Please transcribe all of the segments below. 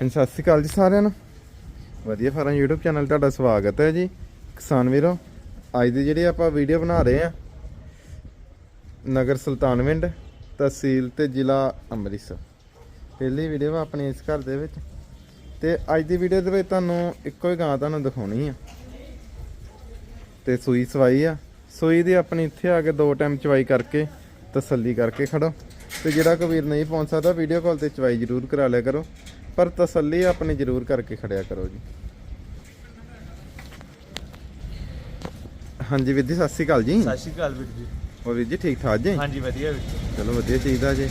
ਹਾਂਜੀ, ਸਤਿ ਸ਼੍ਰੀ ਅਕਾਲ ਜੀ ਸਾਰਿਆਂ ਨੂੰ। ਵਧੀਆ ਫਾਰਮ YouTube ਚੈਨਲ ਤੁਹਾਡਾ ਸਵਾਗਤ ਹੈ ਜੀ। ਕਿਸਾਨ ਵੀਰੋ ਅੱਜ ਦੀ ਜਿਹੜੀ ਆਪਾਂ ਵੀਡੀਓ ਬਣਾ ਰਹੇ ਆ ਨਗਰ ਸੁਲਤਾਨਵਿੰਡ ਤਹਿਸੀਲ ਤੇ ਜ਼ਿਲ੍ਹਾ ਅੰਮ੍ਰਿਤਸਰ। ਪਹਿਲੀ ਵੀਡੀਓ ਆ ਆਪਣੀ ਇਸ ਘਰ ਦੇ ਵਿੱਚ। ਤੇ ਅੱਜ ਦੀ ਵੀਡੀਓ ਦੇ ਵਿੱਚ ਤੁਹਾਨੂੰ ਇੱਕੋ ਹੀ ਗਾਂ ਤੁਹਾਨੂੰ ਦਿਖਾਉਣੀ ਆ। ਤੇ ਸੂਈ ਸਵਾਈ ਆ। ਸੂਈ ਦੀ ਆਪਣੀ ਇੱਥੇ ਆ ਕੇ ਦੋ ਟਾਈਮ ਚਵਾਈ ਕਰਕੇ ਤਸੱਲੀ ਕਰਕੇ ਖੜੋ। ਤੇ ਜਿਹੜਾ ਕੋਈ ਵੀਰ ਨਹੀਂ ਪਹੁੰਚ ਸਕਦਾ ਵੀਡੀਓ ਕਾਲ ਤੇ ਚਵਾਈ ਜ਼ਰੂਰ ਕਰਾ ਲਿਆ ਕਰੋ। ਪਰ ਤਸੱਲੀ ਆਪਣੀ ਜ਼ਰੂਰ ਕਰਕੇ ਖੜਿਆ ਕਰੋ ਜੀ। ਹਾਂਜੀ ਵੀਰ ਜੀ ਸਤਿ ਸ਼੍ਰੀ ਅਕਾਲ ਜੀ। ਸਤਿ ਸ਼੍ਰੀ ਅਕਾਲ ਵੀਰ ਜੀ। ਹੋਰ ਵੀਰ ਜੀ ਠੀਕ ਠਾਕ ਜੀ? ਹਾਂਜੀ ਵਧੀਆ ਵੀਰ ਜੀ। ਚਲੋ ਵਧੀਆ ਚਾਹੀਦਾ ਜੀ।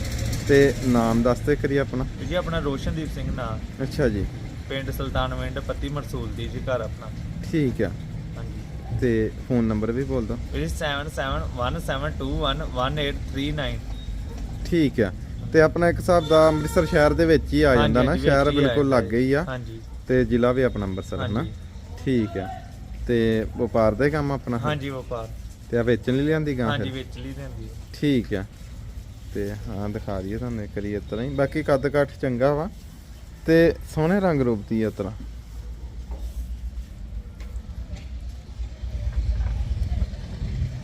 ਤੇ ਨਾਮ ਦੱਸ ਤੇ ਕਰੀ ਆਪਣਾ। ਵੀਰ ਜੀ ਆਪਣਾ ਰੋਸ਼ਨਦੀਪ ਸਿੰਘ ਨਾਂ। ਅੱਛਾ ਜੀ। ਪਿੰਡ ਸੁਲਤਾਨਵਿੰਡ ਪੱਤੀ ਮਰਸੂਲ ਦੀ ਜੀ ਘਰ ਆਪਣਾ। ਠੀਕ ਆ। ਹਾਂਜੀ। ਤੇ ਫੋਨ ਨੰਬਰ ਵੀ ਬੋਲ ਦੋ ਵੀਰ ਜੀ 7717211839 ਠੀਕ ਆ। ਤੇ ਆਪਣਾ ਇੱਕ ਹਿਸਾਬ ਦਾ ਅੰਮ੍ਰਿਤਸਰ ਸ਼ਹਿਰ ਦੇ ਵਿੱਚ ਹੀ ਆ ਜਾਂਦਾ ਨਾ ਸ਼ਹਿਰ ਹੀ ਬਿਲਕੁਲ ਲੱਗੇ ਹੀ ਆ। ਹਾਂਜੀ। ਤੇ ਜ਼ਿਲ੍ਹਾ ਵੀ ਆਪਣਾ ਅੰਮ੍ਰਿਤਸਰ ਹੈ ਨਾ। ਠੀਕ ਆ। ਤੇ ਵਪਾਰ ਦਾ ਹੀ ਕੰਮ ਆਪਣਾ? ਹਾਂਜੀ ਵਪਾਰ। ਤੇ ਆ ਵੇਚਣ ਲਈ ਲਿਆਂਦੀ ਗਾਂ ਹਾਂਜੀ ਫਿਰ ਵਿੱਚ ਲਈ ਹੈ ਠੀਕ ਆ। ਤੇ ਹਾਂ ਦਿਖਾ ਦਈਏ ਤੁਹਾਨੂੰ ਇੱਕ ਵਾਰੀ ਇਸ ਤਰ੍ਹਾਂ ਹੀ। ਬਾਕੀ ਕੱਦ ਕਾਠ ਚੰਗਾ ਵਾ। ਤੇ ਸੋਹਣੇ ਰੰਗ ਰੂਪ ਦੀ ਇਸ ਤਰ੍ਹਾਂ।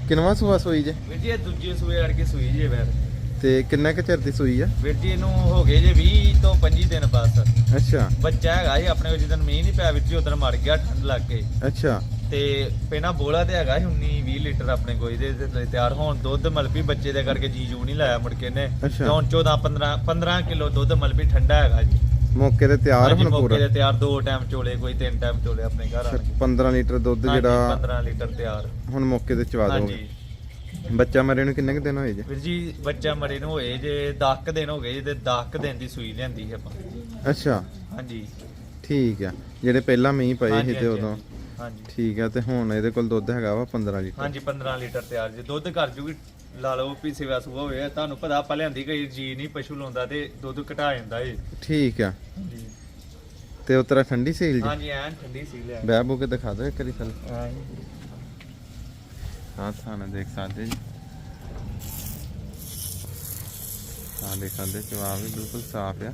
ਕਿੰਨਵਾ ਸੂਆ ਸੂਈ ਜੇ? ਵੀਰ ਜੀ ਇਹ ਦੂਜੇ ਸੂਏ ਅੜ ਕੇ ਸੂਈ ਜੇ ਵੈਰ ਤੇ ਕਿੰਨਾ ਕੁ ਚਿਰ ਦੀ ਸੂਈ ਆ? ਵੀਰ ਜੀ ਇਹਨੂੰ ਹੋ ਗਏ ਜੇ 20 ਤੋਂ 25 ਦਿਨ ਬਸ। ਅੱਛਾ। ਬੱਚਾ ਹੈਗਾ ਜੀ ਆਪਣੇ ਕੋਲ ਜਦੋਂ ਮੀਂਹ ਨਹੀਂ ਪਿਆ ਵੀਰ ਜੀ ਉਦੋਂ ਮਰ ਗਿਆ ਠੰਡ ਲੱਗ ਕੇ ਅੱਛਾ। ਤੇ ਪਹਿਲਾਂ ਬੋਲਾ ਤੇ ਹੈਗਾ ਸੀ 19 20 ਲੀਟਰ ਆਪਣੇ ਕੋਲ ਇਹਦੇ ਲਈ ਤਿਆਰ। ਹੋਣ ਦੁੱਧ ਮਲਪੀ ਬੱਚੇ ਦੇ ਕਰਕੇ ਜੀ ਜੂ ਨਹੀਂ ਲਾਇਆ ਮੁੜ ਕੇ ਨੇ। ਹੁਣ 14 15 15 ਕਿਲੋ ਦੁੱਧ ਮਲਪੀ ਠੰਡਾ ਹੈਗਾ ਜੀ। ਮੌਕੇ ਤੇ ਤਿਆਰ ਹੁਣ ਮੌਕੇ ਪੂਰਾ ਤੇ ਤਿਆਰ ਦੋ ਟਾਈਮ ਚੋਲੇ ਕੋਈ ਤਿੰਨ ਟਾਈਮ ਚੋਲੇ ਆਪਣੇ ਘਰ ਕੇ 15 ਲੀਟਰ ਦੁੱਧ ਜਿਹੜਾ 15 ਲੀਟਰ ਤਿਆਰ। ਹੁਣ ਮੌਕੇ ਤੇ ਚਵਾ ਦੋਗੇ ਹਾਂਜੀ। ਬੱਚਾ ਮਰੇ ਨੂੰ ਕਿੰਨੇ ਕੁ ਦਿਨ ਹੋਏ ਜੇ? ਵੀਰ ਜੀ ਬੱਚਾ ਮਰੇ ਨੂੰ ਹੋਏ ਜੇ 10 ਕੁ ਦਿਨ ਹੋ ਗਏ ਤੇ 10 ਕੁ ਦਿਨ ਦੀ ਸੂਈ ਲਿਆਂਦੀ ਹੈ ਆਪਾਂ। ਅੱਛਾ। ਹਾਂਜੀ। ਠੀਕ ਆ। ਜਿਹੜੇ ਪਹਿਲਾਂ ਮੀਂਹ ਪਏ ਹਾਂਜੀ, ਸੀ ਤੇ ਹਾਂਜੀ, ਉਦੋਂ। ਹਾਂਜੀ। ਠੀਕ ਆ ਤੇ ਹੁਣ ਇਹਦੇ ਕੋਲ ਦੁੱਧ ਹੈਗਾ ਵਾ 15 ਲੀਟਰ। ਹਾਂਜੀ 15 ਲੀਟਰ ਤਿਆਰ ਜੇ। ਦੁੱਧ ਕਰ ਜੂਗੀ ਲਾ ਲਓ ਵੀ ਸੇਵਾ ਸੁਭਾ ਹੋਵੇ ਤੁਹਾਨੂੰ ਪਤਾ ਆਪਾਂ ਲਿਆਂਦੀ ਕਈ ਜੀ ਨਹੀਂ ਪਸ਼ੂ ਲਾਉਂਦਾ ਤੇ ਦੁੱਧ ਘਟਾ ਜਾਂਦਾ ਏ। ਠੀਕ ਆ। ਹਾਂਜੀ। ਤੇ ਉਤਰਾ ਠੰਡੀ ਸੀਲ ਜੀ? ਹਾਂਜੀ ਐਨ ਠੰਡੀ ਸੀ ਲਿਆ ਬਹਿ ਬੂ ਕੇ ਦਿਖਾ ਦਿਓ ਇੱਕ ਵਾਰੀ ਥੱਲੇ। ਹਾਂ ਹਾਂ ਦੇਖ ਸਕਦੇ ਜੀ। ਹਾਂ, ਦੇਖ ਸਕਦੇ, ਜਵਾਬ ਵੀ ਬਿਲਕੁਲ ਸਾਫ਼ ਆ।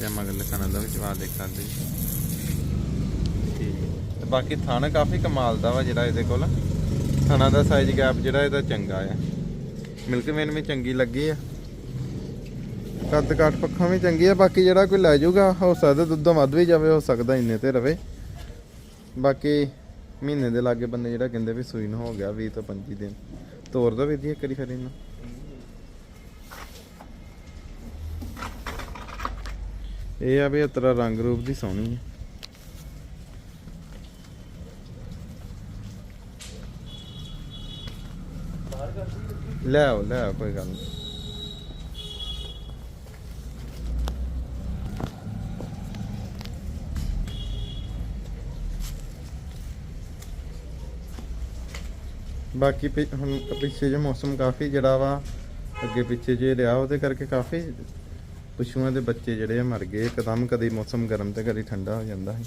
ਤੇ ਮਗਰ ਲਿਖਣਾ ਦਾ ਵੀ ਜਵਾਬ ਦੇਖ ਸਕਦੇ ਜੀ। ਤੇ ਬਾਕੀ ਥਾਣਾ ਕਾਫੀ ਕਮਾਲ ਦਾ ਵਾ ਜਿਹੜਾ ਇਹਦੇ ਕੋਲ। ਥਾਣਾ ਦਾ ਸਾਈਜ਼ ਗੈਪ ਜਿਹੜਾ ਇਹਦਾ ਚੰਗਾ ਆ। ਮਿਲਕ ਵੀ ਚੰਗੀ ਲੱਗੀ ਆ। ਕੱਦ ਕਾਠ ਪੱਖਾਂ ਵੀ ਚੰਗੀ ਆ। ਬਾਕੀ ਜਿਹੜਾ ਕੋਈ ਲੈ ਜਾਊਗਾ, ਹੋ ਸਕਦਾ ਦੁੱਧ ਵੱਧ ਵੀ ਜਾਵੇ, ਹੋ ਸਕਦਾ ਇੰਨੇ ਤੇ ਰਵੇ। ਬਾਕੀ ਮਹੀਨੇ ਦੇ ਲਾਗੇ ਬੰਦੇ ਜਿਹੜਾ ਕਹਿੰਦੇ ਵੀ ਸੂਈ ਨੂੰ ਹੋ ਗਿਆ 20 ਤੋਂ 25 ਦਿਨ। ਤੋਰ ਦੋ ਵੀਰ ਜੀ, ਇੱਕ ਵਾਰੀ ਫਿਰ ਇਹਨੂੰ। ਇਹ ਆ ਵੀ ਇਸ ਰੰਗ ਰੂਪ ਦੀ ਸੋਹਣੀ ਹੈ ਲੈ ਆਓ ਲੈ ਆਓ, ਕੋਈ ਗੱਲ ਨਹੀਂ ਬਾਕੀ ਪਿ- ਹੁਣ ਪਿੱਛੇ ਜੇ ਮੌਸਮ ਕਾਫੀ ਜਿਹੜਾ ਵਾ, ਅੱਗੇ ਪਿੱਛੇ ਜੇ ਰਿਹਾ, ਉਹਦੇ ਕਰਕੇ ਕਾਫੀ ਪਸ਼ੂਆਂ ਦੇ ਬੱਚੇ ਜਿਹੜੇ ਆ ਮਰ ਗਏ, ਇੱਕਦਮ ਕਦੇ ਮੌਸਮ ਗਰਮ ਤੇ ਕਦੇ ਠੰਡਾ ਹੋ ਜਾਂਦਾ ਹੈ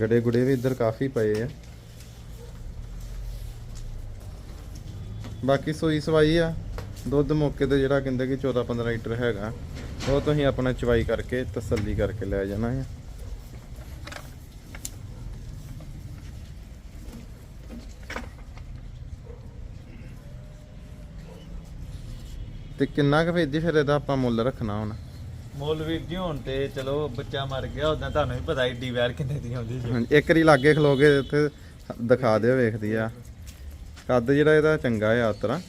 ਗੜੇ ਗੁੜੇ ਵੀ ਇੱਧਰ ਕਾਫੀ ਪਏ ਆ। ਬਾਕੀ ਸੋਈ ਸਵਾਈ ਆ, ਦੁੱਧ ਮੌਕੇ ਤੇ ਜਿਹੜਾ ਕਹਿੰਦੇ ਕਿ 14 15 ਲੀਟਰ ਹੈਗਾ, ਉਹ ਤੁਸੀਂ ਆਪਣਾ ਚਵਾਈ ਕਰਕੇ ਤਸੱਲੀ ਕਰਕੇ ਲੈ ਜਾਣਾ ਹੈ ਤੇ ਕਿੰਨਾ ਕੁ ਵੇਚੀ ਫਿਰ ਇਹਦਾ ਆਪਾਂ ਮੁੱਲ ਰੱਖਣਾ ਹੁਣ? ਮੁੱਲ ਵੀਰ ਜੀ ਹੁਣ ਤੇ ਚਲੋ ਬੱਚਾ ਮਰ ਗਿਆ ਉਦਾਂ ਤੁਹਾਨੂੰ ਵੀ ਪਤਾ ਏਡੀ ਵੈਰ ਕਿੰਨੇ ਦੀ ਆਉਂਦੀ ਜੀ ਹਾਂਜੀ ਇੱਕ ਵਾਰੀ ਲਾਗੇ ਖਲੋ ਕੇ ਉੱਥੇ ਦਿਖਾ ਦਿਓ ਵੇਖਦੀ ਆ। ਕੱਦ ਜਿਹੜਾ ਇਹਦਾ ਚੰਗਾ ਆ ਉਤਰਾ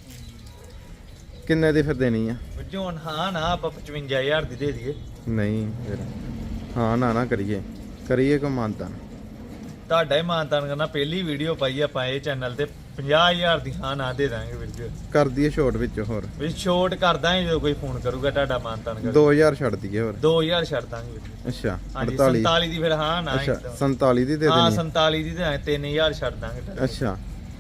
ਕਿੰਨੇ ਦੀ ਫਿਰ ਦੇਣੀ ਆ? ਵੀਰ ਜੀ ਹੁਣ ਹਾਂ ਨਾ ਆਪਾਂ 55000 ਦੀ ਦੇ ਦਈਏ। ਨਹੀਂ ਫਿਰ ਹਾਂ ਨਾ ਨਾ ਕਰੀਏ। ਕਰੀਏ ਕੋ ਮਾਨਤਾ ਤੁਹਾਡਾ ਹੀ ਮਾਨਤਾਨ ਕਰਨਾ ਪਹਿਲੀ ਵੀਡੀਓ ਪਾਈ ਆਪਾਂ ਇਹ ਚੈਨਲ ਤੇ। 50000 ਦੀ ਹਾਂ ਨਾ ਦੇ ਦਾਂਗੇ ਵੀਰ ਜੀ। ਕਰ ਦਈਏ ਛੋਟ ਵਿੱਚ ਹੋਰ। ਵੀ ਛੋਟ ਕਰ ਦਾਂਗੇ ਜਦੋਂ ਕੋਈ ਫੋਨ ਕਰੂਗਾ ਤੁਹਾਡਾ ਮਾਨਤਾਨ ਕਰ 2000 ਛੱਡ ਦਈਏ ਹੋਰ। 2000 ਛੱਡ ਦਾਂਗੇ ਵੀਰ ਜੀ। ਅੱਛਾ ਹਾਂਜੀ 48 47 ਦੀ ਫਿਰ ਹਾਂ ਨਾ ਅੱਛਾ ਇੱਕਦਮ। 47 ਦੀ ਦੇ ਹਾਂ ਦੇਣੀ 47 ਦੀ ਤੇ 3000 ਛੱਡ ਦਾਂਗੇ ਤੁਹਾਡੇ। ਅੱਛਾ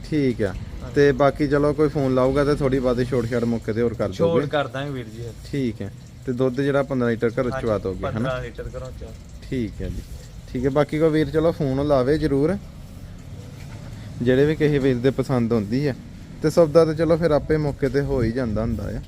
ਠੀਕ ਆ ਤੇ ਬਾਕੀ ਚਲੋ ਕੋਈ ਫੋਨ ਲਾਊਗਾ ਤੇ ਥੋੜੀ ਬਾਤੀ ਛੋਟ ਛੱਡ ਮੌਕੇ ਤੇ ਹੋਰ ਕਰ ਛੋਟ ਦੋਗੇ ਕਰ ਦਾਂਗੇ ਵੀਰ ਜੀ। ਠੀਕ ਹੈ। ਤੇ ਦੁੱਧ ਜਿਹੜਾ 15 ਲੀਟਰ ਘਰੋਂ ਚਵਾ ਦੋਗੇ ਹਨਾ? 15 ਲੀਟਰ ਕਰੋ ਚਾ ਠੀਕ ਹੈ ਜੀ। ਠੀਕ ਹੈ ਬਾਕੀ ਕੋ ਵੀਰ ਚਲੋ ਫੋਨ ਲਾਵੇ ਜਰੂਰ। ਜਿਹੜੇ ਵੀ ਕਿਸੇ ਵੀਰ ਦੇ ਪਸੰਦ ਹੁੰਦੀ ਹੈ ਤੇ ਸੌਦਾ ਤਾਂ ਚਲੋ ਫਿਰ ਆਪੇ ਮੌਕੇ ਤੇ ਹੋ ਹੀ ਜਾਂਦਾ ਹੁੰਦਾ ਆ।